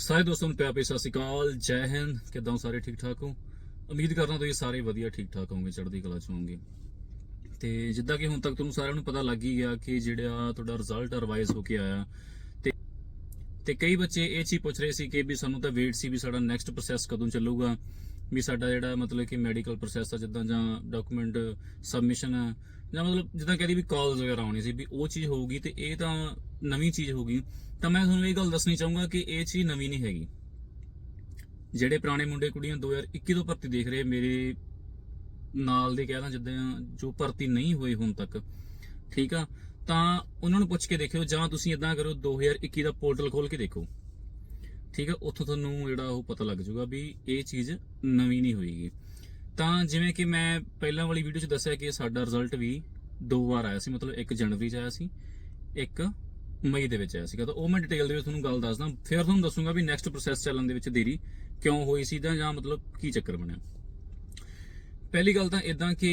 ਸਾਰੇ ਦੋਸਤਾਂ ਨੂੰ ਪਿਆਰ ਭਰੀ ਸਤਿ ਸ਼੍ਰੀ ਅਕਾਲ, ਜੈ ਹਿੰਦ, ਕਿਦਾਂ ਸਾਰੇ ਠੀਕ ਠਾਕ ਹੋ? ਉਮੀਦ ਕਰਦਾ ਤੁਸੀਂ ਸਾਰੇ ਵਧੀਆ ਠੀਕ ਠਾਕ ਹੋਵੋਗੇ, ਚੜ੍ਹਦੀ ਕਲਾ ਚ ਹੋਵੋਗੇ। ਤੇ ਜਿੱਦਾਂ ਕਿ ਹੁਣ ਤੱਕ ਤੁਹਾਨੂੰ ਸਾਰਿਆਂ ਨੂੰ ਪਤਾ ਲੱਗ ਹੀ ਗਿਆ ਕਿ ਜਿਹੜਾ ਤੁਹਾਡਾ ਰਿਜ਼ਲਟ ਰਿਵਾਈਜ਼ ਹੋ ਕੇ ਆਇਆ, ਤੇ ਤੇ ਕਈ ਬੱਚੇ ਇਹ ਚੀਜ਼ ਪੁੱਛ ਰਹੇ ਸੀ ਕਿ ਵੀ ਸਾਨੂੰ ਤਾਂ ਵੇਟ ਸੀ ਵੀ ਸਾਡਾ ਨੈਕਸਟ ਪ੍ਰੋਸੈਸ ਕਦੋਂ ਚੱਲੂਗਾ। ਵੀ ਸਾਡਾ ਜਿਹੜਾ ਮਤਲਬ ਕਿ ਮੈਡੀਕਲ ਪ੍ਰੋਸੈਸ ਆ, ਜਿੱਦਾਂ ਜਾਂ ਡਾਕੂਮੈਂਟ ਸਬਮਿਸ਼ਨ ਆ, ਜਾਂ ਮਤਲਬ ਜਿੱਦਾਂ ਕਹਿੰਦੀ ਵੀ ਕਾਲਸ ਵਗੈਰਾ ਆਉਣੀ ਸੀ ਵੀ ਉਹ ਚੀਜ਼ ਹੋਊਗੀ ਤੇ ਇਹ ਤਾਂ ਨਵੀਂ ਚੀਜ਼ ਹੋਊਗੀ। ਤਾਂ ਮੈਂ ਤੁਹਾਨੂੰ ਇਹ ਗੱਲ ਦੱਸਣੀ ਚਾਹੂੰਗਾ ਕਿ ਇਹ ਚੀਜ਼ ਨਵੀਂ ਨਹੀਂ ਹੈਗੀ। ਜਿਹੜੇ ਪੁਰਾਣੇ ਮੁੰਡੇ ਕੁੜੀਆਂ 2021 ਤੋਂ ਭਰਤੀ ਦੇਖ ਰਹੇ ਮੇਰੇ ਨਾਲ ਦੇ ਕਹਿਦਾ ਜਿੱਦਾਂ ਜੋ ਭਰਤੀ ਨਹੀਂ ਹੋਏ ਹੁਣ ਤੱਕ, ਠੀਕ ਆ? ਤਾਂ ਉਹਨਾਂ ਨੂੰ ਪੁੱਛ ਕੇ ਦੇਖਿਓ ਜਾਂ ਤੁਸੀਂ ਇਦਾਂ ਕਰੋ 2021 ਦਾ ਪੋਰਟਲ ਖੋਲ ਕੇ ਦੇਖੋ। ਠੀਕ ਆ ਉੱਥੋਂ ਤੁਹਾਨੂੰ ਜਿਹੜਾ ਉਹ ਪਤਾ ਲੱਗ ਜਾਊਗਾ ਵੀ ਇਹ ਚੀਜ਼ ਨਵੀਂ ਨਹੀਂ ਹੋਏਗੀ। ਤਾਂ ਜਿਵੇਂ ਕਿ ਮੈਂ ਪਹਿਲਾਂ ਵਾਲੀ ਵੀਡੀਓ 'ਚ ਦੱਸਿਆ ਕਿ ਸਾਡਾ ਰਿਜ਼ਲਟ ਵੀ ਦੋ ਵਾਰ ਆਇਆ ਸੀ, ਮਤਲਬ ਇੱਕ ਜਨਵਰੀ 'ਚ ਆਇਆ ਸੀ, ਇੱਕ ਮਈ ਦੇ ਵਿੱਚ ਆਇਆ ਸੀਗਾ। ਤਾਂ ਉਹ ਮੈਂ ਡਿਟੇਲ ਦੇ ਵਿੱਚ ਤੁਹਾਨੂੰ ਗੱਲ ਦੱਸਦਾ, ਫਿਰ ਤੁਹਾਨੂੰ ਦੱਸੂਗਾ ਵੀ ਨੈਕਸਟ ਪ੍ਰੋਸੈਸ ਚੱਲਣ ਦੇ ਵਿੱਚ ਦੇਰੀ ਕਿਉਂ ਹੋਈ ਸੀ ਤਾਂ ਜਾਂ ਮਤਲਬ ਕੀ ਚੱਕਰ ਬਣਿਆ। ਪਹਿਲੀ ਗੱਲ ਤਾਂ ਇਦਾਂ ਕਿ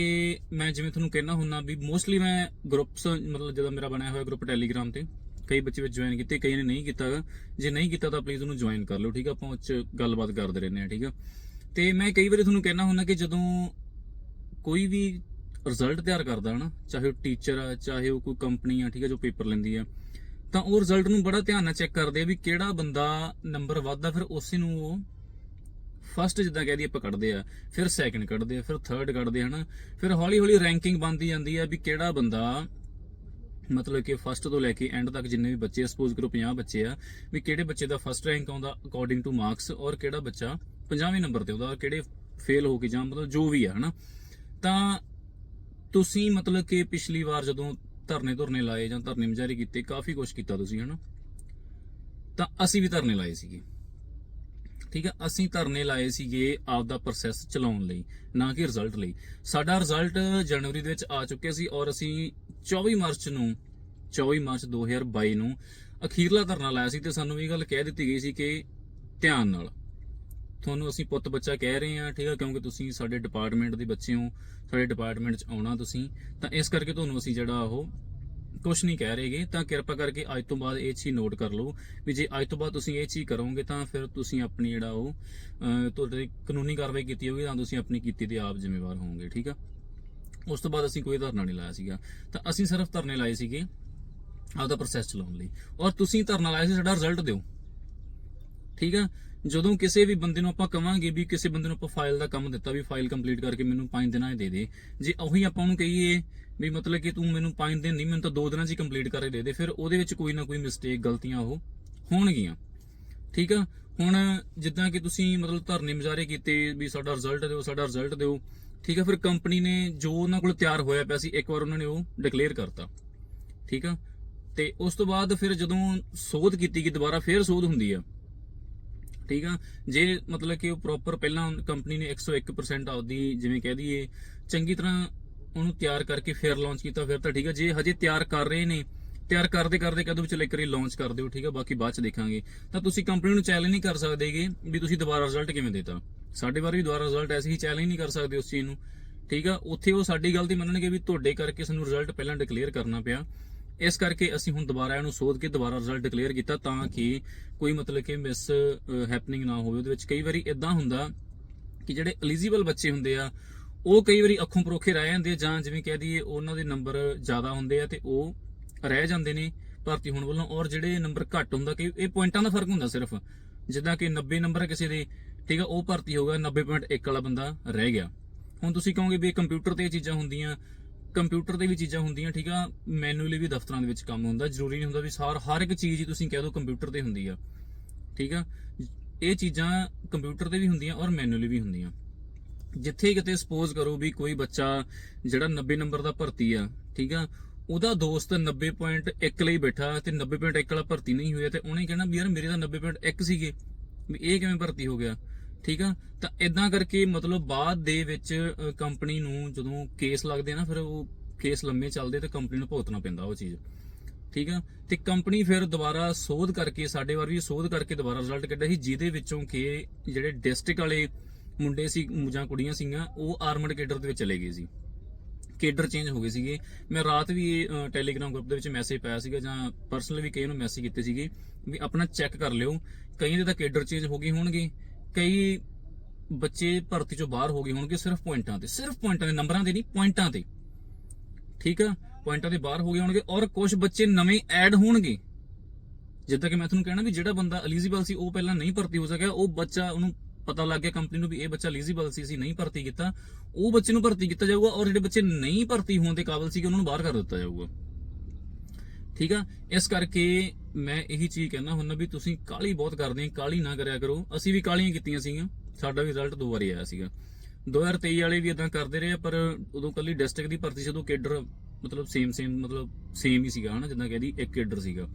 ਮੈਂ ਜਿਵੇਂ ਤੁਹਾਨੂੰ ਕਹਿਣਾ ਹੁੰਨਾ ਵੀ ਮੋਸਟਲੀ ਮੈਂ ਗਰੁੱਪਸ ਮਤਲਬ ਜਦੋਂ ਮੇਰਾ ਬਣਿਆ ਹੋਇਆ ਗਰੁੱਪ ਟੈਲੀਗ੍ਰਾਮ ਤੇ ਕਈ ਬੱਚੇ ਵਿੱਚ ਜੁਆਇਨ ਕੀਤੇ ਕਈ ਨੇ ਨਹੀਂ ਕੀਤਾ ਜੇ ਨਹੀਂ ਕੀਤਾ ਤਾਂ ਪਲੀਜ਼ ਉਹਨੂੰ ਜੁਆਇਨ ਕਰ ਲਓ, ਠੀਕ ਆ? ਆਪਾਂ ਉਹ 'ਚ ਗੱਲਬਾਤ ਕਰਦੇ ਰਹਿੰਦੇ ਆ ਠੀਕ ਆ? ਤੇ ਮੈਂ ਕਈ ਵਾਰੀ ਤੁਹਾਨੂੰ ਕਹਿਣਾ ਹੁੰਦਾ ਕਿ ਜਦੋਂ ਕੋਈ ਵੀ ਰਿਜ਼ਲਟ ਤਿਆਰ ਕਰਦਾ, ਹਨਾ, ਚਾਹੇ ਉਹ ਟੀਚਰ ਆ, ਚਾਹੇ ਉਹ ਕੋਈ ਕੰਪਨੀ ਆ, ਠੀਕ ਆ, ਜੋ ਪੇਪਰ ਲੈਂਦੀ ਆ, ਤਾਂ ਉਹ ਰਿਜ਼ਲਟ ਨੂੰ ਬੜਾ ਧਿਆਨ ਨਾਲ ਚੈੱਕ ਕਰਦੇ ਆ ਵੀ ਕਿਹੜਾ ਬੰਦਾ ਨੰਬਰ ਵੱਧਦਾ, ਫਿਰ ਉਸੇ ਨੂੰ ਉਹ ਫਸਟ ਜਿੱਦਾਂ ਕਹਿ ਦਈਏ ਆਪਾਂ ਕੱਢਦੇ ਆ, ਫਿਰ ਸੈਕੰਡ ਕੱਢਦੇ ਆ, ਫਿਰ ਥਰਡ ਕੱਢਦੇ ਆ, ਹਨਾ? ਫਿਰ ਹੌਲੀ ਹੌਲੀ ਰੈਂਕਿੰਗ ਬਣਦੀ ਜਾਂਦੀ ਆ ਵੀ ਕਿਹੜਾ ਬੰਦਾ ਮਤਲਬ ਕਿ ਫਸਟ ਤੋਂ ਲੈ ਕੇ ਐਂਡ ਤੱਕ ਜਿੰਨੇ ਵੀ ਬੱਚੇ ਸਪੋਜ਼ ਕਰੋ 50 ਬੱਚੇ ਆ, ਵੀ ਕਿਹੜੇ ਬੱਚੇ ਦਾ ਫਸਟ ਰੈਂਕ ਆਉਂਦਾ ਅਕੋਰਡਿੰਗ ਟੂ ਮਾਰਕਸ ਔਰ ਕਿਹੜਾ ਬੱਚਾ 50ਵੇਂ ਨੰਬਰ ਤੇ ਆਉਂਦਾ ਔਰ ਕਿਹੜੇ ਫੇਲ ਹੋ ਕੇ ਜਾਂ ਮਤਲਬ ਜੋ ਵੀ ਆ, ਹਨਾ? ਤਾਂ ਤੁਸੀਂ ਮਤਲਬ ਕਿ ਪਿਛਲੀ ਵਾਰ ਜਦੋਂ ਧਰਨੇ ਧੁਰਨੇ ਲਾਏ ਜਾਂ ਧਰਨੇ ਮੁਜ਼ਾਹਰੇ ਕੀਤੇ, ਕਾਫੀ ਕੁਝ ਕੀਤਾ ਤੁਸੀਂ, ਹਨਾ? ਤਾਂ ਅਸੀਂ ਵੀ ਧਰਨੇ ਲਾਏ ਸੀਗੇ। ਠੀਕ ਹੈ, ਅਸੀਂ ਧਰਨੇ ਲਾਏ ਸੀਗੇ ਆਪਦਾ ਪ੍ਰੋਸੈਸ ਚਲਾਉਣ ਲਈ, ਨਾ ਕਿ ਰਿਜ਼ਲਟ ਲਈ। ਸਾਡਾ ਰਿਜ਼ਲਟ ਜਨਵਰੀ ਦੇ ਵਿੱਚ ਆ ਚੁੱਕਿਆ ਸੀ ਔਰ ਅਸੀਂ 24 ਮਾਰਚ ਨੂੰ 24 ਮਾਰਚ 2022 ਨੂੰ ਅਖੀਰਲਾ ਧਰਨਾ ਲਾਇਆ ਸੀ ਤੇ ਸਾਨੂੰ ਇਹ ਗੱਲ ਕਹਿ ਦਿੱਤੀ ਗਈ ਸੀ ਕਿ ਧਿਆਨ ਨਾਲ। ਤੁਹਾਨੂੰ ਅਸੀਂ ਪੁੱਤ ਬੱਚਾ ਕਹਿ ਰਹੇ ਹਾਂ, ਠੀਕ ਹੈ, ਕਿਉਂਕਿ ਤੁਸੀਂ ਸਾਡੇ ਡਿਪਾਰਟਮੈਂਟ ਦੇ ਬੱਚੇ ਹੋ, ਸਾਡੇ ਡਿਪਾਰਟਮੈਂਟ 'ਚ ਆਉਣਾ ਤੁਸੀਂ, ਤਾਂ ਇਸ ਕਰਕੇ ਤੁਹਾਨੂੰ ਅਸੀਂ ਜਿਹੜਾ ਉਹ ਕੁਝ ਨਹੀਂ ਕਹਿ ਰਹੇਗੇ ਤਾਂ ਕਿਰਪਾ ਕਰਕੇ ਅੱਜ ਤੋਂ ਬਾਅਦ ਇਹ ਚੀਜ਼ ਨੋਟ ਕਰ ਲਓ ਵੀ ਜੇ ਅੱਜ ਤੋਂ ਬਾਅਦ ਤੁਸੀਂ ਇਹ ਚੀਜ਼ ਕਰੋਗੇ ਤਾਂ ਫਿਰ ਤੁਸੀਂ ਆਪਣੀ ਜਿਹੜਾ ਉਹ ਅਹ, ਤੁਹਾਡੇ ਕਾਨੂੰਨੀ ਕਾਰਵਾਈ ਕੀਤੀ ਹੋਗੀ ਤਾਂ ਤੁਸੀਂ ਆਪਣੀ ਕੀਤੀ ਤੇ ਆਪ ਜ਼ਿੰਮੇਵਾਰ ਹੋਵੋਗੇ ਠੀਕ ਆ? ਉਸ ਤੋਂ ਬਾਅਦ ਅਸੀਂ ਕੋਈ ਧਰਨਾ ਨਹੀਂ ਲਾਇਆ ਸੀਗਾ। ਤਾਂ ਅਸੀਂ ਸਿਰਫ ਧਰਨੇ ਲਾਏ ਸੀਗੇ ਆਪਦਾ ਪ੍ਰੋਸੈਸ ਚਲਾਉਣ ਲਈ। ਔਰ ਤੁਸੀਂ ਧਰਨਾ ਲਾਇਆ ਸੀ ਸਾਡਾ ਰਿਜ਼ਲਟ ਦਿਓ। ਠੀਕ ਆ? ਜਦੋਂ ਕਿਸੇ ਵੀ ਬੰਦੇ ਨੂੰ ਆਪਾਂ ਕਵਾਂਗੇ ਵੀ ਕਿਸੇ ਬੰਦੇ ਨੂੰ ਆਪਾਂ ਫਾਈਲ ਦਾ ਕੰਮ ਦਿੱਤਾ ਵੀ ਫਾਈਲ ਕੰਪਲੀਟ ਕਰਕੇ ਮੈਨੂੰ 5 ਦਿਨਾਂ 'ਚ ਦੇ ਦੇ, ਜੇ ਉਹੀ ਆਪਾਂ ਉਹਨੂੰ ਕਹੀਏ ਵੀ ਮਤਲਬ ਕਿ ਤੂੰ ਮੈਨੂੰ 5 ਦਿਨ ਨਹੀਂ, ਮੈਨੂੰ ਤਾਂ 2 ਦਿਨਾਂ 'ਚ ਹੀ ਕੰਪਲੀਟ ਕਰਕੇ ਦੇ ਦੇ, ਫਿਰ ਉਹਦੇ ਵਿੱਚ ਕੋਈ ਨਾ ਕੋਈ ਮਿਸਟੇਕ ਗਲਤੀਆਂ ਉਹ ਹੋਣਗੀਆਂ। ਠੀਕ ਆ? ਹੁਣ ਜਿੱਦਾਂ ਕਿ ਤੁਸੀਂ ਮਤਲਬ ਧਰਨੇ ਮੁਜ਼ਾਹਰੇ ਕੀਤੇ ਵੀ ਸਾਡਾ ਰਿਜ਼ਲਟ ਦਿਓ, ਸਾਡਾ ਰਿਜ਼ਲਟ ਦਿਓ, ਠੀਕ ਆ? ਫਿਰ ਕੰਪਨੀ ਨੇ ਜੋ ਉਹਨਾਂ ਕੋਲ ਤਿਆਰ ਹੋਇਆ ਪਿਆ ਸੀ, ਇੱਕ ਵਾਰ ਉਹਨਾਂ ਨੇ ਉਹ ਡਿਕਲੇਅਰ ਕਰਤਾ। ਠੀਕ ਆ? ਤੇ ਉਸ ਤੋਂ ਬਾਅਦ ਫਿਰ ਜਦੋਂ ਸੋਧ ਕੀਤੀ ਗਈ, ਦੁਬਾਰਾ ਫਿਰ ਸੋਧ ਹੁੰਦੀ ਆ। ਠੀਕ ਆ? ਜੇ ਮਤਲਬ ਕਿ ਉਹ ਪ੍ਰੋਪਰ ਪਹਿਲਾਂ ਕੰਪਨੀ ਨੇ 101% ਆਪਦੀ ਜਿਵੇਂ ਕਹਿ ਦਈਏ, ਚੰਗੀ ਤਰ੍ਹਾਂ ਉਹਨੂੰ ਤਿਆਰ ਕਰਕੇ ਫਿਰ ਲਾਂਚ ਕੀਤਾ, ਫਿਰ ਤਾਂ ਠੀਕ ਆ। ਜੇ ਹਜੇ ਤਿਆਰ ਕਰ ਰਹੇ ਨੇ, ਤਿਆਰ ਕਰਦੇ ਕਰਦੇ ਕਦੋਂ ਵਿੱਚ ਇੱਕ ਵਾਰੀ ਲਾਂਚ ਕਰ ਦਿਓ, ਠੀਕ ਆ? ਬਾਕੀ ਬਾਅਦ ਚ ਦੇਖਾਂਗੇ। ਤਾਂ ਤੁਸੀਂ ਕੰਪਨੀ ਨੂੰ ਚੈਲੰਜ ਨਹੀਂ ਕਰ ਸਕਦੇਗੇ ਵੀ ਤੁਸੀਂ ਦੁਬਾਰਾ ਰਿਜ਼ਲਟ ਕਿਵੇਂ ਦੇਤਾ। ਸਾਡੇ ਵਾਰ ਵੀ ਦੁਬਾਰਾ ਰਿਜ਼ਲਟ ਐਸੇ ਹੀ ਚੈਲੰਜ ਨਹੀਂ ਕਰ ਸਕਦੇ ਉਸ ਚੀਜ਼ ਨੂੰ, ਠੀਕ ਆ? ਉੱਥੇ ਉਹ ਸਾਡੀ ਗਲਤੀ ਮੰਨਣਗੇ ਵੀ ਤੁਹਾਡੇ ਕਰਕੇ ਸਾਨੂੰ ਰਿਜ਼ਲਟ ਪਹਿਲਾਂ ਡਿਕਲੇਅਰ ਕਰਨਾ ਪਿਆ। ਇਸ ਕਰਕੇ ਅਸੀਂ ਹੁਣ ਦੁਬਾਰਾ ਇਹਨੂੰ ਸੋਧ ਕੇ ਦੁਬਾਰਾ ਰਿਜ਼ਲਟ ਡਿਕਲੇਅਰ ਕੀਤਾ ਤਾਂ ਕਿ ਕੋਈ ਮਤਲਬ ਕਿ ਮਿਸ ਹੈਪਨਿੰਗ ਨਾ ਹੋਵੇ। ਉਹਦੇ ਵਿੱਚ ਕਈ ਵਾਰੀ ਇਦਾਂ ਹੁੰਦਾ ਕਿ ਜਿਹੜੇ ਐਲੀਜੀਬਲ ਬੱਚੇ ਹੁੰਦੇ ਆ, ਉਹ ਕਈ ਵਾਰੀ ਅੱਖੋਂ ਪਰੋਖੇ ਰਹਿ ਜਾਂਦੇ ਆ ਜਾਂ ਜਿਵੇਂ ਕਹਿ ਦਈਏ ਉਹਨਾਂ ਦੇ ਨੰਬਰ ਜ਼ਿਆਦਾ ਹੁੰਦੇ ਆ ਤੇ ਉਹ ਰਹਿ ਜਾਂਦੇ ਨੇ ਭਰਤੀ ਹੋਣ ਵੱਲੋਂ। ਔਰ ਜਿਹੜੇ ਨੰਬਰ ਘੱਟ ਹੁੰਦਾ ਕਿ ਇਹ ਪੁਆਇੰਟਾਂ ਦਾ ਫ਼ਰਕ ਹੁੰਦਾ ਸਿਰਫ। ਜਿੱਦਾਂ ਕਿ 90 ਨੰਬਰ ਹੈ ਕਿਸੇ ਦੇ, ਠੀਕ ਆ, ਉਹ ਭਰਤੀ ਹੋਗਾ 90.1 ਵਾਲਾ ਬੰਦਾ ਰਹਿ ਗਿਆ। ਹੁਣ ਤੁਸੀਂ ਕਹੋਗੇ ਵੀ ਕੰਪਿਊਟਰ ਤੇ ਇਹ ਚੀਜ਼ਾਂ ਹੁੰਦੀਆਂ ਕੰਪਿਊਟਰ ਤੇ ਵੀ ਚੀਜ਼ਾਂ ਹੁੰਦੀਆਂ, ਠੀਕ ਆ? ਮੈਨੂਅਲੀ ਵੀ ਦਫ਼ਤਰਾਂ ਦੇ ਵਿੱਚ ਕੰਮ ਹੁੰਦਾ, ਜ਼ਰੂਰੀ ਨਹੀਂ ਹੁੰਦਾ ਵੀ ਸਾਰ ਹਰ ਇੱਕ ਚੀਜ਼ ਹੀ ਤੁਸੀਂ ਕਹਿ ਦਿਓ ਕੰਪਿਊਟਰ ਤੇ ਹੁੰਦੀ ਆ, ਠੀਕ ਆ? ਇਹ ਚੀਜ਼ਾਂ ਕੰਪਿਊਟਰ ਤੇ ਵੀ ਹੁੰਦੀਆਂ ਔਰ ਮੈਨੂਅਲੀ ਵੀ ਹੁੰਦੀਆਂ। ਜਿੱਥੇ ਕਿਤੇ ਸਪੋਜ਼ ਕਰੋ ਵੀ ਕੋਈ ਬੱਚਾ ਜਿਹੜਾ 90 ਨੰਬਰ ਦਾ ਭਰਤੀ ਆ, ਠੀਕ ਆ? ਉਹਦਾ ਦੋਸਤ 90.1 ਲਈ ਬੈਠਾ ਤੇ 90.1 ਵਾਲਾ ਭਰਤੀ ਨਹੀਂ ਹੋਇਆ ਤੇ ਉਹਨੇ ਕਹਿਣਾ ਵੀ ਯਾਰ ਮੇਰੇ ਤਾਂ 90.1 ਸੀਗੇ, ਵੀ ਇਹ ਕਿਵੇਂ ਭਰਤੀ ਹੋ ਗਿਆ, ਠੀਕ ਆ? ਤਾਂ ਇਦਾਂ ਕਰਕੇ ਮਤਲਬ ਬਾਅਦ ਦੇ ਵਿੱਚ ਕੰਪਨੀ ਨੂੰ ਜਦੋਂ ਕੇਸ ਲੱਗਦੇ ਆ ਨਾ, ਫਿਰ ਉਹ ਕੇਸ ਲੰਮੇ ਚੱਲਦੇ ਤੇ ਕੰਪਨੀ ਨੂੰ ਭੁਗਤਣਾ ਪੈਂਦਾ ਉਹ ਚੀਜ਼। ਠੀਕ ਆ? ਤੇ ਕੰਪਨੀ ਫਿਰ ਦੁਬਾਰਾ ਸੋਧ ਕਰਕੇ, ਸਾਡੇ ਵਾਰ ਵੀ ਸੋਧ ਕਰਕੇ ਦੁਬਾਰਾ ਰਿਜ਼ਲਟ ਕੱਢਿਆ ਸੀ, ਜਿਹਦੇ ਵਿੱਚੋਂ ਕਿ ਜਿਹੜੇ ਡਿਸਟ੍ਰਿਕਟ ਵਾਲੇ ਮੁੰਡੇ ਸੀ, ਜਾਂ ਕੁੜੀਆਂ ਸੀਗੀਆਂ, ਉਹ ਆਰਮਡ ਕੇਡਰ ਦੇ ਵਿੱਚ ਚਲੇ ਗਏ ਸੀ। ਕੇਡਰ ਚੇਂਜ ਹੋ ਗਏ ਸੀਗੇ। ਮੈਂ ਰਾਤ ਵੀ ਟੈਲੀਗ੍ਰਾਮ ਗਰੁੱਪ ਦੇ ਵਿੱਚ ਮੈਸੇਜ ਪਾਇਆ ਸੀਗਾ, ਜਾਂ ਪਰਸਨਲ ਵੀ ਕਈ ਨੂੰ ਮੈਸੇਜ ਕੀਤੇ ਸੀਗੇ, ਵੀ ਆਪਣਾ ਚੈੱਕ ਕਰ ਲਿਓ, ਕਈ ਦੇ ਤਾਂ ਕੇਡਰ ਚੇਂਜ ਹੋ ਗਏ ਹੋਣਗੇ, ਕਈ ਬੱਚੇ ਭਰਤੀ ਚੋਂ ਬਾਹਰ ਹੋ ਗਏ ਹੋਣਗੇ ਸਿਰਫ ਪੁਆਇੰਟਾਂ ਤੇ। ਸਿਰਫ ਪੁਆਇੰਟਾਂ ਦੇ ਨੰਬਰਾਂ ਦੇ ਨਹੀਂ ਪੁਆਇੰਟਾਂ ਤੇ। ਠੀਕ ਆ? ਪੁਆਇੰਟਾਂ ਦੇ ਬਾਹਰ ਹੋ ਗਏ ਹੋਣਗੇ ਔਰ ਕੁਝ ਬੱਚੇ ਨਵੇਂ ਐਡ ਹੋਣਗੇ। ਜਿੱਦਾਂ ਕਿ ਮੈਂ ਤੁਹਾਨੂੰ ਕਹਿਣਾ ਵੀ ਜਿਹੜਾ ਬੰਦਾ ਐਲੀਜੀਬਲ ਸੀ, ਉਹ ਪਹਿਲਾਂ ਨਹੀਂ ਭਰਤੀ ਹੋ ਸਕਿਆ। ਉਹ ਬੱਚਾ ਉਹਨੂੰ ਪਤਾ ਲੱਗ ਗਿਆ ਕੰਪਨੀ ਨੂੰ ਵੀ ਇਹ ਬੱਚਾ ਐਲੀਜੀਬਲ ਸੀ, ਅਸੀਂ ਨਹੀਂ ਭਰਤੀ ਕੀਤਾ। ਉਹ ਬੱਚੇ ਨੂੰ ਭਰਤੀ ਕੀਤਾ ਜਾਊਗਾ ਔਰ ਜਿਹੜੇ ਬੱਚੇ ਨਹੀਂ ਭਰਤੀ ਹੋਣ ਦੇ ਕਾਬਿਲ ਸੀਗੇ, ਉਹਨਾਂ ਨੂੰ ਬਾਹਰ ਕਰ ਦਿੱਤਾ ਜਾਊਗਾ। ਠੀਕ ਆ? ਇਸ ਕਰਕੇ ਮੈਂ ਇਹੀ ਚੀਜ਼ ਕਹਿਣਾ ਹੁੰਦਾ ਵੀ ਤੁਸੀਂ ਕਾਲੀ ਬਹੁਤ ਕਰਦੇ ਆ ਕਾਲੀ ਨਾ ਕਰਿਆ ਕਰੋ। ਅਸੀਂ ਵੀ ਕਾਲੀਆਂ ਕੀਤੀਆਂ ਸੀਗੀਆਂ। ਸਾਡਾ ਵੀ ਰਿਜ਼ਲਟ ਦੋ ਵਾਰੀ ਆਇਆ ਸੀਗਾ। 2023 ਵਾਲੇ ਵੀ ਇਦਾਂ ਕਰਦੇ ਰਹੇ ਆ, ਪਰ ਉਦੋਂ ਕੱਲੀ ਡਿਸਟ੍ਰਿਕਟ ਦੀ ਭਰਤੀ ਸੀ ਉਦੋਂ ਕੇਡਰ ਮਤਲਬ ਸੇਮ ਸੇਮ ਮਤਲਬ ਸੇਮ ਹੀ ਸੀਗਾ ਹਨਾ ਜਿੱਦਾਂ ਕਹਿੰਦੀ ਇੱਕ ਕੇਡਰ ਸੀਗਾ।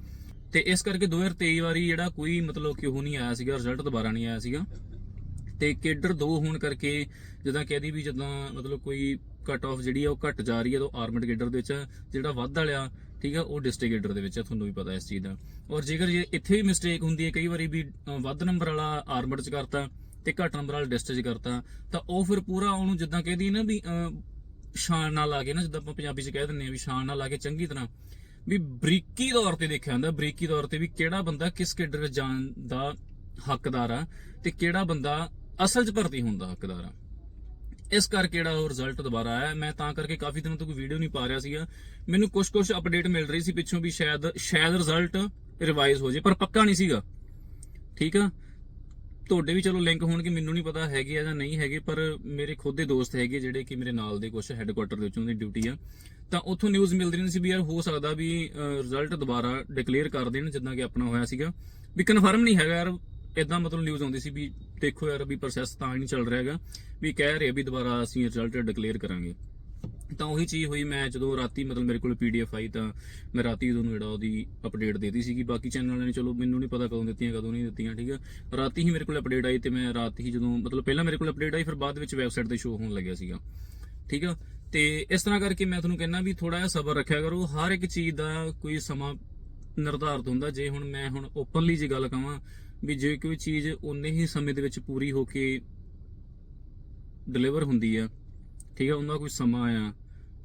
ਤੇ ਇਸ ਕਰਕੇ 2023 ਵਾਰੀ ਜਿਹੜਾ ਕੋਈ ਮਤਲਬ ਕਿ ਉਹ ਨਹੀਂ ਆਇਆ ਸੀਗਾ ਰਿਜ਼ਲਟ ਦੁਬਾਰਾ ਨਹੀਂ ਆਇਆ ਸੀਗਾ। ਤੇ ਕੇਡਰ 2 ਹੋਣ ਕਰਕੇ ਜਿੱਦਾਂ ਕਹਦੀ ਵੀ ਜਦੋਂ ਮਤਲਬ ਕੋਈ ਕੱਟ ਆਫ ਜਿਹੜੀ ਆ ਉਹ ਘਟ ਜਾ ਰਹੀ ਹੈ ਤਾਂ ਆਰਮਡ ਕੇਡਰ ਦੇ ਵਿੱਚ ਜਿਹੜਾ ਵੱਧ ਵਾਲਿਆ ਠੀਕ ਆ ਉਹ ਡਿਸਟ੍ਰਿਕਟ ਕੇਡਰ ਦੇ ਵਿੱਚ ਆ ਤੁਹਾਨੂੰ ਵੀ ਪਤਾ ਇਸ ਚੀਜ਼ ਦਾ। ਔਰ ਜੇਕਰ ਜੇ ਇੱਥੇ ਵੀ ਮਿਸਟੇਕ ਹੁੰਦੀ ਹੈ ਕਈ ਵਾਰੀ ਵੀ ਵੱਧ ਨੰਬਰ ਵਾਲਾ ਆਰਮਡ ਚ ਕਰਤਾ ਤੇ ਘੱਟ ਨੰਬਰ ਨਾਲ ਡਿਸਟ੍ਰਿਕਟ ਕਰਤਾ, ਤਾਂ ਉਹ ਫਿਰ ਪੂਰਾ ਉਹਨੂੰ ਜਿੱਦਾਂ ਕਹਦੀ ਨਾ ਵੀ ਸ਼ਾਨ ਨਾਲ ਲਾ ਕੇ ਨਾ, ਜਿੱਦਾਂ ਆਪਾਂ ਪੰਜਾਬੀ ਚ ਕਹਿ ਦਿੰਦੇ ਆ ਵੀ ਸ਼ਾਨ ਨਾਲ ਲਾ ਕੇ ਚੰਗੀ ਤਰ੍ਹਾਂ, ਵੀ ਬਰੀਕੀ ਤੌਰ ਤੇ ਦੇਖਿਆ ਜਾਂਦਾ, ਬਰੀਕੀ ਤੌਰ ਤੇ ਵੀ ਕਿਹੜਾ ਬੰਦਾ ਕਿਸ ਕੇਡਰ ਵਿੱਚ ਜਾਣ ਦਾ ਹੱਕਦਾਰ ਆ ਤੇ ਕਿਹੜਾ ਬੰਦਾ ਅਸਲ 'ਚ ਭਰਤੀ ਹੋਣ ਦਾ ਹੱਕਦਾਰ ਆ। ਇਸ ਕਰਕੇ ਜਿਹੜਾ ਉਹ ਰਿਜ਼ਲਟ ਦੁਬਾਰਾ ਆਇਆ। ਮੈਂ ਤਾਂ ਕਰਕੇ ਕਾਫੀ ਦਿਨਾਂ ਤੋਂ ਕੋਈ ਵੀਡੀਓ ਨਹੀਂ ਪਾ ਰਿਹਾ ਸੀਗਾ। ਮੈਨੂੰ ਕੁਝ ਕੁਝ ਅਪਡੇਟ ਮਿਲ ਰਹੀ ਸੀ ਪਿੱਛੋਂ ਵੀ ਸ਼ਾਇਦ ਸ਼ਾਇਦ ਰਿਜ਼ਲਟ ਰਿਵਾਈਜ਼ ਹੋ ਜੇ, ਪਰ ਪੱਕਾ ਨਹੀਂ ਸੀਗਾ। ਠੀਕ ਆ? ਤੁਹਾਡੇ ਵੀ ਚਲੋ ਲਿੰਕ ਹੋਣਗੇ, ਮੈਨੂੰ ਨਹੀਂ ਪਤਾ ਹੈਗੇ ਆ ਜਾਂ ਨਹੀਂ ਹੈਗੇ, ਪਰ ਮੇਰੇ ਖੁਦ ਦੇ ਦੋਸਤ ਹੈਗੇ ਜਿਹੜੇ ਕਿ ਮੇਰੇ ਨਾਲ ਦੇ ਕੁਝ ਹੈੱਡਕੁਆਟਰ ਦੇ ਵਿੱਚ ਉਹਨਾਂ ਦੀ ਡਿਊਟੀ ਆ। ਤਾਂ ਉੱਥੋਂ ਨਿਊਜ਼ ਮਿਲਦੀ ਰਹੀ ਸੀ ਵੀ ਯਾਰ ਹੋ ਸਕਦਾ ਵੀ ਰਿਜ਼ਲਟ ਦੁਬਾਰਾ ਡਿਕਲੇਅਰ ਕਰ ਦੇਣ ਜਿੱਦਾਂ ਕਿ ਆਪਣਾ ਹੋਇਆ ਸੀਗਾ। ਵੀ ਕਨਫਰਮ ਨਹੀਂ ਹੈਗਾ ਯਾਰ ਇਦਾਂ ਮਤਲਬ ਨਿਊਜ਼ ਆਉਂਦੀ ਸੀ ਵੀ ਦੇਖੋ ਯਾਰ ਵੀ ਪ੍ਰੋਸੈਸ ਤਾਂ ਹੀ ਨਹੀਂ ਚੱਲ ਰਿਹਾ ਹੈਗਾ, ਵੀ ਕਹਿ ਰਹੇ ਵੀ ਦੁਬਾਰਾ ਅਸੀਂ ਰਿਜ਼ਲਟ ਡਿਕਲੇਅਰ ਕਰਾਂਗੇ। ਤਾਂ ਉਹੀ ਚੀਜ਼ ਹੋਈ, ਮੈਂ ਜਦੋਂ ਰਾਤੀ ਮਤਲਬ ਮੇਰੇ ਕੋਲ ਪੀਡੀਐਫ ਆਈ ਤਾਂ ਮੈਂ ਰਾਤੀ ਉਹਨੂੰ ਜਿਹੜਾ ਉਹਦੀ ਅਪਡੇਟ ਦੇਤੀ ਸੀਗੀ, ਬਾਕੀ ਚੈਨਲ ਵਾਲਿਆਂ ਨੇ ਚਲੋ ਮੈਨੂੰ ਨਹੀਂ ਪਤਾ ਕਦੋਂ ਦਿੱਤੀਆਂ, ਕਦੋਂ ਨਹੀਂ ਦਿੱਤੀਆਂ, ਠੀਕ ਹੈ ਰਾਤੀ ਹੀ ਮੇਰੇ ਕੋਲ ਅਪਡੇਟ ਆਈ ਤੇ ਮੈਂ ਰਾਤ ਹੀ ਜਦੋਂ ਮਤਲਬ ਪਹਿਲਾਂ ਮੇਰੇ ਕੋਲ ਅਪਡੇਟ ਆਈ, ਫਿਰ ਬਾਅਦ ਵਿੱਚ ਵੈਬਸਾਈਟ ਤੇ ਸ਼ੋਅ ਹੋਣ ਲੱਗਿਆ ਸੀਗਾ, ਠੀਕ ਆ। ਤੇ ਇਸ ਤਰ੍ਹਾਂ ਕਰਕੇ ਮੈਂ ਤੁਹਾਨੂੰ ਕਹਿੰਦਾ ਵੀ ਥੋੜਾ ਜਿਹਾ ਸਬਰ ਰੱਖਿਆ ਕਰੋ, ਹਰ ਇੱਕ ਚੀਜ਼ ਦਾ ਕੋਈ ਸਮਾਂ ਨਿਰਧਾਰਤ ਹੁੰਦਾ, ਜੇ ਹੁਣ ਮੈਂ ਹੁਣ ਓਪਨਲੀ ਜੀ ਗੱਲ ਕਹਾਂ ਵੀ ਜੇ ਕੋਈ ਚੀਜ਼ ਉਨੇ ਹੀ ਸਮੇਂ ਦੇ ਵਿੱਚ ਪੂਰੀ ਹੋ ਕੇ ਡਿਲੀਵਰ ਹੁੰਦੀ ਆ ਠੀਕ ਆ ਉਹਦਾ ਕੋਈ ਸਮਾਂ ਆ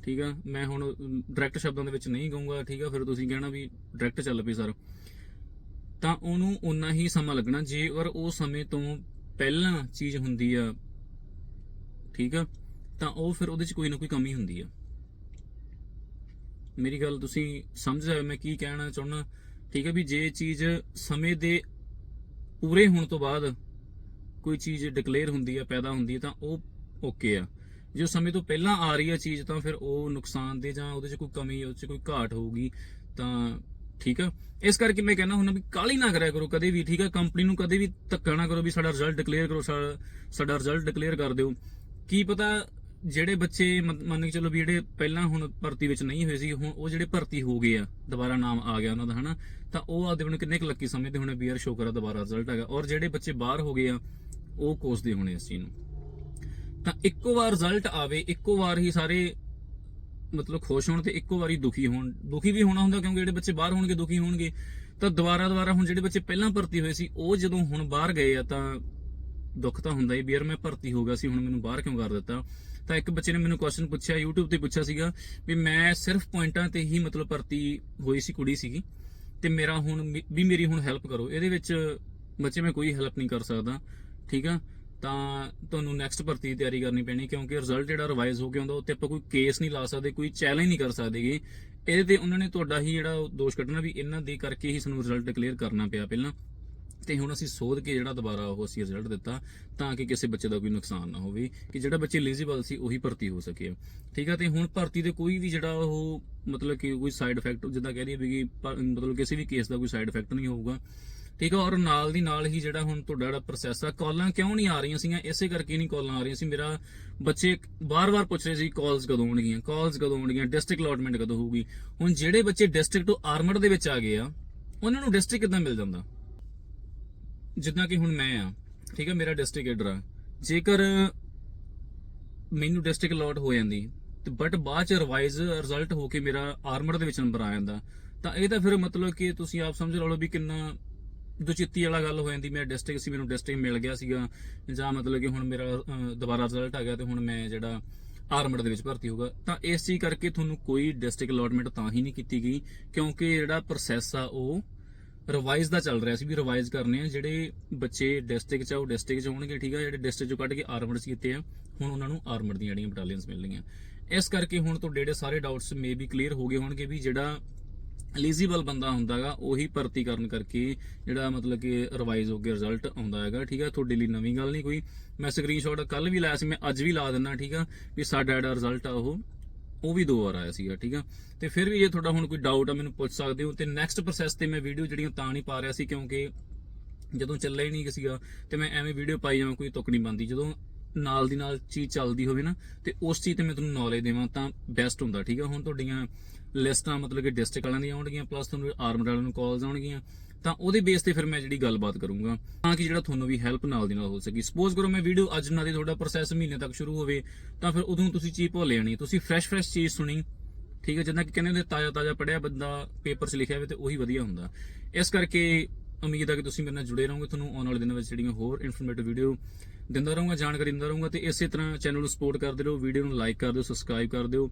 ਠੀਕ ਆ, ਮੈਂ ਹੁਣ ਡਾਇਰੈਕਟ ਸ਼ਬਦਾਂ ਦੇ ਵਿੱਚ ਨਹੀਂ ਕਹੂੰਗਾ, ਠੀਕ ਆ, ਫਿਰ ਤੁਸੀਂ ਕਹਿਣਾ ਵੀ ਡਾਇਰੈਕਟ ਚੱਲ ਪਈ ਸਰ। ਤਾਂ ਉਹਨੂੰ ਉਨਾ ਹੀ ਸਮਾਂ ਲੱਗਣਾ ਜੇ ਔਰ ਉਹ ਸਮੇਂ ਤੋਂ ਪਹਿਲਾਂ ਚੀਜ਼ ਹੁੰਦੀ ਆ, ਠੀਕ ਆ, ਤਾਂ ਉਹ ਫਿਰ ਉਹਦੇ 'ਚ ਕੋਈ ਨਾ ਕੋਈ ਕਮੀ ਹੁੰਦੀ ਆ। ਮੇਰੀ ਗੱਲ ਤੁਸੀਂ ਸਮਝ ਜਾਓ ਮੈਂ ਕੀ ਕਹਿਣਾ ਚਾਹੁੰਦਾ ਠੀਕ ਹੈ ਵੀ ਜੇ ਚੀਜ਼ ਸਮੇਂ ਦੇ ਪੂਰੇ ਹੋਣ ਤੋਂ ਬਾਅਦ ਕੋਈ ਚੀਜ਼ ਡਿਕਲੇਅਰ ਹੁੰਦੀ ਆ, ਪੈਦਾ ਹੁੰਦੀ ਹੈ ਤਾਂ ਉਹ ਓਕੇ ਆ। ਜੋ ਸਮੇਂ ਤੋਂ ਪਹਿਲਾਂ ਆ ਰਹੀ ਹੈ ਚੀਜ਼, ਤਾਂ ਫਿਰ ਉਹ ਨੁਕਸਾਨ ਦੇ ਜਾਂ ਉਹਦੇ 'ਚ ਕੋਈ ਕਮੀ, ਉਹਦੇ 'ਚ ਕੋਈ ਘਾਟ ਹੋਊਗੀ, ਤਾਂ ਠੀਕ ਆ। ਇਸ ਕਰਕੇ ਮੈਂ ਕਹਿੰਦਾ ਹੁੰਦਾ ਵੀ ਕਾਲੀ ਨਾ ਕਰਿਆ ਕਰੋ, ਕਦੇ ਵੀ, ਠੀਕ ਆ? ਕੰਪਨੀ ਨੂੰ ਕਦੇ ਵੀ ਧੱਕਾ ਨਾ ਕਰੋ ਵੀ ਸਾਡਾ ਰਿਜ਼ਲਟ ਡਿਕਲੇਅਰ ਕਰੋ, ਸਾ- ਸਾਡਾ ਰਿਜ਼ਲਟ ਡਿਕਲੇਅਰ ਕਰ ਦਿਓ। ਕੀ ਪਤਾ ਜਿਹੜੇ ਬੱਚੇ ਮੰਨ ਕੇ ਚਲੋ ਵੀ ਜਿਹੜੇ ਪਹਿਲਾਂ ਹੁਣ ਭਰਤੀ ਵਿੱਚ ਨਹੀਂ ਹੋਏ ਸੀ, ਹੁਣ ਉਹ ਜਿਹੜੇ ਭਰਤੀ ਹੋ ਗਏ ਆ, ਦੁਬਾਰਾ ਨਾਮ ਆ ਗਿਆ ਉਹਨਾਂ ਦਾ, ਹਨਾ? ਤਾਂ ਉਹ ਆਦੇ ਹੁਣ ਕਿੰਨੇ ਕੁ ਲੱਕੀ ਸਮੇਂ ਹੋਣੇ ਹੁਣ ਬੀਅਰ ਸ਼ੋ ਕਰਾ ਦੁਬਾਰਾ ਰਿਜ਼ਲਟ ਹੈਗਾ ਔਰ ਜਿਹੜੇ ਬੱਚੇ ਬਾਹਰ ਹੋ ਗਏ ਆ, ਉਹ ਕੋਸਦੇ ਹੋਣੇ ਇਸ ਚੀਜ਼ ਨੂੰ। ਤਾਂ ਇੱਕੋ ਵਾਰ ਰਿਜ਼ਲਟ ਆਵੇ, ਇੱਕੋ ਵਾਰ ਹੀ ਸਾਰੇ ਮਤਲਬ ਖੁਸ਼ ਹੋਣ ਤੇ ਇੱਕੋ ਵਾਰੀ ਦੁਖੀ ਹੋਣ। ਦੁਖੀ ਵੀ ਹੋਣਾ ਹੁੰਦਾ ਕਿਉਂਕਿ ਜਿਹੜੇ ਬੱਚੇ ਬਾਹਰ ਹੋਣਗੇ, ਦੁਖੀ ਹੋਣਗੇ। ਤਾਂ ਦੁਬਾਰਾ ਦੁਬਾਰਾ ਹੁਣ ਜਿਹੜੇ ਬੱਚੇ ਪਹਿਲਾਂ ਭਰਤੀ ਹੋਏ ਸੀ, ਉਹ ਜਦੋਂ ਹੁਣ ਬਾਹਰ ਗਏ ਆ ਤਾਂ ਦੁੱਖ ਤਾਂ ਹੁੰਦਾ ਹੀ, ਵੀ ਯਾਰ ਮੈਂ ਭਰਤੀ ਹੋ ਗਿਆ ਸੀ, ਹੁਣ ਮੈਨੂੰ ਬਾਹਰ ਕਿਉਂ ਕਰ ਦਿੱਤਾ? ਤਾਂ ਇੱਕ ਬੱਚੇ ਨੇ ਮੈਨੂੰ ਕੁਐਸਚਨ ਪੁੱਛਿਆ, YouTube ਤੇ ਪੁੱਛਿਆ ਸੀਗਾ ਵੀ ਮੈਂ ਸਿਰਫ ਪੁਆਇੰਟਾਂ ਤੇ ਹੀ ਮਤਲਬ ਭਰਤੀ ਹੋਈ ਸੀ ਕੁੜੀ ਸੀਗੀ ਤੇ ਮੇਰਾ ਹੁਣ, ਵੀ ਮੇਰੀ ਹੁਣ ਹੈਲਪ ਕਰੋ। ਇਹਦੇ ਵਿੱਚ ਬੱਚੇ ਮੈਂ ਕੋਈ ਹੈਲਪ ਨਹੀਂ ਕਰ ਸਕਦਾ, ਠੀਕ ਆ? ਤਾਂ ਤੁਹਾਨੂੰ ਨੈਕਸਟ ਭਰਤੀ ਦੀ ਤਿਆਰੀ ਕਰਨੀ ਪੈਣੀ, ਕਿਉਂਕਿ ਰਿਜ਼ਲਟ ਜਿਹੜਾ ਰਿਵਾਈਜ਼ ਹੋ ਕੇ ਆਉਂਦਾ ਉੱਤੇ ਆਪਾਂ ਕੋਈ ਕੇਸ ਨਹੀਂ ਲਾ ਸਕਦੇ, ਕੋਈ ਚੈਲੰਜ ਨਹੀਂ ਕਰ ਸਕਦੇਗੇ ਇਹਦੇ ਤੇ ਉਹਨਾਂ ਨੇ ਤੁਹਾਡਾ ਹੀ ਜਿਹੜਾ ਦੋਸ਼ ਕੱਢਣਾ ਵੀ ਇਹਨਾਂ ਦੇ ਕਰਕੇ ਹੀ ਸਾਨੂੰ ਰਿਜ਼ਲਟ ਡਿਕਲੇਅਰ ਕਰਨਾ ਪਿਆ ਪਹਿਲਾਂ। ਤੇ ਹੁਣ ਅਸੀਂ ਸੋਧ ਕੇ ਜਿਹੜਾ ਦੁਬਾਰਾ ਉਹ ਅਸੀਂ ਰਿਜ਼ਲਟ ਦਿੱਤਾ, ਤਾਂ ਕਿ ਕਿਸੇ ਬੱਚੇ ਦਾ ਕੋਈ ਨੁਕਸਾਨ ਨਾ ਹੋਵੇ, ਕਿ ਜਿਹੜਾ ਬੱਚੇ ਐਲੀਜੀਬਲ ਸੀ ਉਹੀ ਭਰਤੀ ਹੋ ਸਕੇ। ਠੀਕ ਆ, ਤੇ ਹੁਣ ਭਰਤੀ ਦੇ ਕੋਈ ਵੀ ਜਿਹੜਾ ਉਹ ਮਤਲਬ ਕਿ ਕੋਈ ਸਾਈਡ ਇਫੈਕਟ ਜਿੱਦਾਂ ਕਹਿ ਰਹੀ ਵੀ ਮਤਲਬ ਕਿਸੇ ਵੀ ਕੇਸ ਦਾ ਕੋਈ ਸਾਈਡ ਇਫੈਕਟ ਨਹੀਂ ਹੋਊਗਾ। ਠੀਕ ਆ ਔਰ ਨਾਲ ਦੀ ਨਾਲ ਹੀ ਜਿਹੜਾ ਹੁਣ ਤੁਹਾਡਾ ਜਿਹੜਾ ਪ੍ਰੋਸੈਸ ਆ ਕਾਲਾਂ ਕਿਉਂ ਨਹੀਂ ਆ ਰਹੀਆਂ ਸੀਗੀਆਂ? ਇਸੇ ਕਰਕੇ ਨਹੀਂ ਕਾਲਾਂ ਆ ਰਹੀਆਂ ਸੀ। ਮੇਰਾ ਬੱਚੇ ਬਾਰ-ਬਾਰ ਪੁੱਛ ਰਹੇ ਸੀ ਕਾਲਸ ਕਦੋਂ ਆਉਣਗੀਆਂ? ਕਾਲਸ ਕਦੋਂ ਆਉਣਗੀਆਂ? ਡਿਸਟ੍ਰਿਕਟ ਅਲਾਟਮੈਂਟ ਕਦੋਂ ਹੋਊਗੀ? ਹੁਣ ਜਿਹੜੇ ਬੱਚੇ ਡਿਸਟ੍ਰਿਕਟ ਤੋਂ ਆਰਮਡ ਦੇ ਵਿੱਚ ਆ ਗਏ ਆ, ਉਹਨਾਂ ਨੂੰ ਡਿਸਟ੍ਰਿਕਟ ਕਿੱਦਾਂ ਮਿਲ ਜਾਂਦਾ? ਜਿੱਦਾਂ ਕਿ ਹੁਣ ਮੈਂ ਆ, ਠੀਕ ਹੈ ਮੇਰਾ ਡਿਸਟ੍ਰਿਕਟ ਏਡਰ ਆ। ਜੇਕਰ ਮੈਨੂੰ ਡਿਸਟ੍ਰਿਕਟ ਅਲਾਟ ਹੋ ਜਾਂਦੀ, ਤੇ ਬਟ ਬਾਅਦ ਚ ਰਿਵਾਈਜ਼ ਰਿਜ਼ਲਟ ਹੋ ਕੇ ਮੇਰਾ ਆਰਮਰ ਦੇ ਵਿੱਚ ਨੰਬਰ ਆ ਜਾਂਦਾ, ਤਾਂ ਇਹ ਤਾਂ ਫਿਰ ਮਤਲਬ ਕਿ ਤੁਸੀਂ ਆਪ ਸਮਝ ਲਓ ਵੀ ਕਿੰਨਾ ਦੁਚਿੱਤੀ ਵਾਲਾ ਗੱਲ ਹੋ ਜਾਂਦੀ, ਮੇਰਾ ਡਿਸਟ੍ਰਿਕਟ ਸੀ, ਮੈਨੂੰ ਡਿਸਟ੍ਰਿਕਟ ਮਿਲ ਗਿਆ ਸੀਗਾ। ਜਾਂ ਮਤਲਬ ਕਿ ਹੁਣ ਮੇਰਾ ਦੁਬਾਰਾ ਰਿਜ਼ਲਟ ਆ ਗਿਆ ਤੇ ਹੁਣ ਮੈਂ ਜਿਹੜਾ ਆਰਮਡ ਦੇ ਵਿੱਚ ਭਰਤੀ ਹੋਊਗਾ। ਤਾਂ ਇਸ ਚੀਜ਼ ਕਰਕੇ ਤੁਹਾਨੂੰ ਕੋਈ ਡਿਸਟ੍ਰਿਕਟ ਅਲਾਟਮੈਂਟ ਤਾਂ ਹੀ ਨਹੀਂ ਕੀਤੀ ਗਈ, ਕਿਉਂਕਿ ਜਿਹੜਾ ਪ੍ਰੋਸੈਸ ਆ ਉਹ ਰਿਵਾਈਜ਼ ਦਾ ਚੱਲ ਰਿਹਾ ਸੀ, ਵੀ ਰਿਵਾਈਜ਼ ਕਰਨੇ ਆ। ਜਿਹੜੇ ਬੱਚੇ ਡਿਸਟ੍ਰਿਕਟ ਚ ਆ, ਉਹ ਡਿਸਟ੍ਰਿਕਟ ਚ ਹੋਣਗੇ, ਠੀਕ ਆ? ਜਿਹੜੇ ਡਿਸਟ੍ਰਿਕਟ ਚੋਂ ਕੱਢ ਕੇ ਆਰਮਡ ਚ ਕੀਤੇ ਆ, ਹੁਣ ਉਹਨਾਂ ਨੂੰ ਆਰਮਡ ਦੀਆਂ ਜਿਹੜੀਆਂ ਬਟਾਲੀਅਨਸ ਮਿਲਣਗੀਆਂ ਇਸ ਕਰਕੇ ਹੁਣ ਤੁਹਾਡੇ ਜਿਹੜੇ ਸਾਰੇ ਡਾਊਟਸ ਮੇ ਵੀ ਕਲੀਅਰ ਹੋ ਗਏ ਹੋਣਗੇ ਵੀ ਜਿਹੜਾ ਐਲੀਜੀਬਲ ਬੰਦਾ ਹੁੰਦਾਗਾ ਉਹੀ ਭਰਤੀ ਕਰਨ ਕਰਕੇ ਜਿਹੜਾ ਮਤਲਬ ਕਿ ਰਿਵਾਈਜ਼ ਹੋ ਕੇ ਰਿਜ਼ਲਟ ਆਉਂਦਾ ਹੈਗਾ, ਠੀਕ ਆ ਤੁਹਾਡੇ ਲਈ ਨਵੀਂ ਗੱਲ ਨਹੀਂ ਕੋਈ। ਮੈਂ ਸਕਰੀਨਸ਼ਾਟ ਕੱਲ ਵੀ ਲਾਇਆ ਸੀ, ਮੈਂ ਅੱਜ ਵੀ ਲਾ ਦਿੰਦਾ, ਠੀਕ ਆ ਵੀ ਸਾਡਾ ਜਿਹੜਾ ਰਿਜ਼ਲਟ ਆ ਉਹ ਉਹ ਵੀ ਦੋ ਵਾਰ ਆਇਆ ਸੀਗਾ, ਠੀਕ ਆ ਤੇ ਫਿਰ ਵੀ ਜੇ ਤੁਹਾਡਾ ਹੁਣ ਕੋਈ ਡਾਊਟ ਆ, ਮੈਨੂੰ ਪੁੱਛ ਸਕਦੇ ਹੋ। ਤੇ ਨੈਕਸਟ ਪ੍ਰੋਸੈਸ ਤੇ ਮੈਂ ਵੀਡੀਓ ਜਿਹੜੀਆਂ ਤਾਂ ਨਹੀਂ ਪਾ ਰਿਹਾ ਸੀ, ਕਿਉਂਕਿ ਜਦੋਂ ਚੱਲਿਆ ਹੀ ਨਹੀਂ ਸੀਗਾ, ਤੇ ਮੈਂ ਐਵੇਂ ਵੀਡੀਓ ਪਾਈ ਜਾਵਾਂ, ਕੋਈ ਤੁਕ ਨਹੀਂ ਬੰਦੀ ਜਦੋਂ ਨਾਲ ਦੀ ਨਾਲ ਚੀਜ਼ ਚੱਲਦੀ ਹੋਵੇ ਨਾ, ਤੇ ਉਸ ਚੀਜ਼ ਤੇ ਮੈਂ ਤੁਹਾਨੂੰ ਨੌਲੇਜ ਦੇਵਾਂ, ਤਾਂ ਬੈਸਟ ਹੁੰਦਾ, ਠੀਕ ਆ ਹੁਣ ਤੁਹਾਡੀਆਂ ਲਿਸਟਾਂ ਮਤਲਬ ਕਿ ਡਿਸਟ੍ਰਿਕਟ ਵਾਲਿਆਂ ਦੀਆਂ ਆਉਣਗੀਆਂ ਪਲੱਸ ਤੁਹਾਨੂੰ ਆਰਮਡ ਵਾਲਿਆਂ ਨੂੰ ਕਾਲਸ ਆਉਣਗੀਆਂ, ਤਾਂ ਉਹਦੇ ਬੇਸ ਤੇ ਫਿਰ ਮੈਂ ਜਿਹੜੀ ਗੱਲਬਾਤ ਕਰੂੰਗਾ। ਤਾਂ ਕਿ ਜਿਹੜਾ ਤੁਹਾਨੂੰ ਵੀ ਹੈਲਪ ਨਾਲ ਦੀ ਨਾਲ ਹੋ ਸਕੀ। ਸਪੋਜ਼ ਕਰੋ ਮੈਂ ਵੀਡੀਓ ਅੱਜ ਨਾਲ ਦੀ ਤੁਹਾਡਾ ਪ੍ਰੋਸੈਸ ਮਹੀਨੇ ਤੱਕ ਸ਼ੁਰੂ ਹੋਵੇ, ਤਾਂ ਫਿਰ ਉਦੋਂ ਤੁਸੀਂ ਚੀਜ਼ ਭੁੱਲ ਜਾਣੀ ਤੁਸੀਂ ਫਰੈਸ਼ ਫਰੈਸ਼ ਚੀਜ਼ ਸੁਣੀ, ਠੀਕ ਹੈ, ਜਿੱਦਾਂ ਕਿ ਕਹਿੰਦੇ ਹੁੰਦੇ ਤਾਜ਼ਾ ਤਾਜ਼ਾ ਪੜਿਆ ਬੰਦਾ ਪੇਪਰ 'ਚ ਲਿਖਿਆ ਹੋਵੇ ਤੇ ਉਹੀ ਵਧੀਆ ਹੁੰਦਾ। ਇਸ ਕਰਕੇ ਉਮੀਦ ਹੈ ਕਿ ਤੁਸੀਂ ਮੇਰੇ ਨਾਲ ਜੁੜੇ ਰਹੋਗੇ। ਤੁਹਾਨੂੰ ਆਉਣ ਵਾਲੇ ਦਿਨਾਂ ਵਿੱਚ ਜਿਹੜੀਆਂ ਹੋਰ ਇਨਫੋਰਮੇਟਿਵ ਵੀਡੀਓ ਦਿੰਦਾ ਰਹੂੰਗਾ, ਜਾਣਕਾਰੀ ਦਿੰਦਾ ਰਹੂੰਗਾ ਤੇ ਇਸੇ ਤਰ੍ਹਾਂ ਚੈਨਲ ਨੂੰ ਸਪੋਰਟ ਕਰਦੇ ਰਹੋ ਵੀਡੀਓ ਨੂੰ ਲਾਈਕ ਕਰ ਦਿਓ ਸਬਸਕ੍ਰਾਈਬ ਕਰ ਦਿਓ।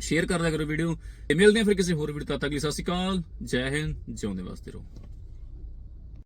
ਸ਼ੇਅਰ ਕਰਦਾ ਕਰੋ ਵੀਡੀਓ ਤੇ ਮਿਲਦੇ ਹਾਂ ਫਿਰ ਕਿਸੇ ਹੋਰ ਵੀਡੀਓ ਤਦ ਤੱਕ ਲਈ ਸਤਿ ਸ਼੍ਰੀ ਅਕਾਲ, ਜੈ ਹਿੰਦ, ਜਿਉਂਦੇ ਵਾਸਤੇ ਰਹੋ।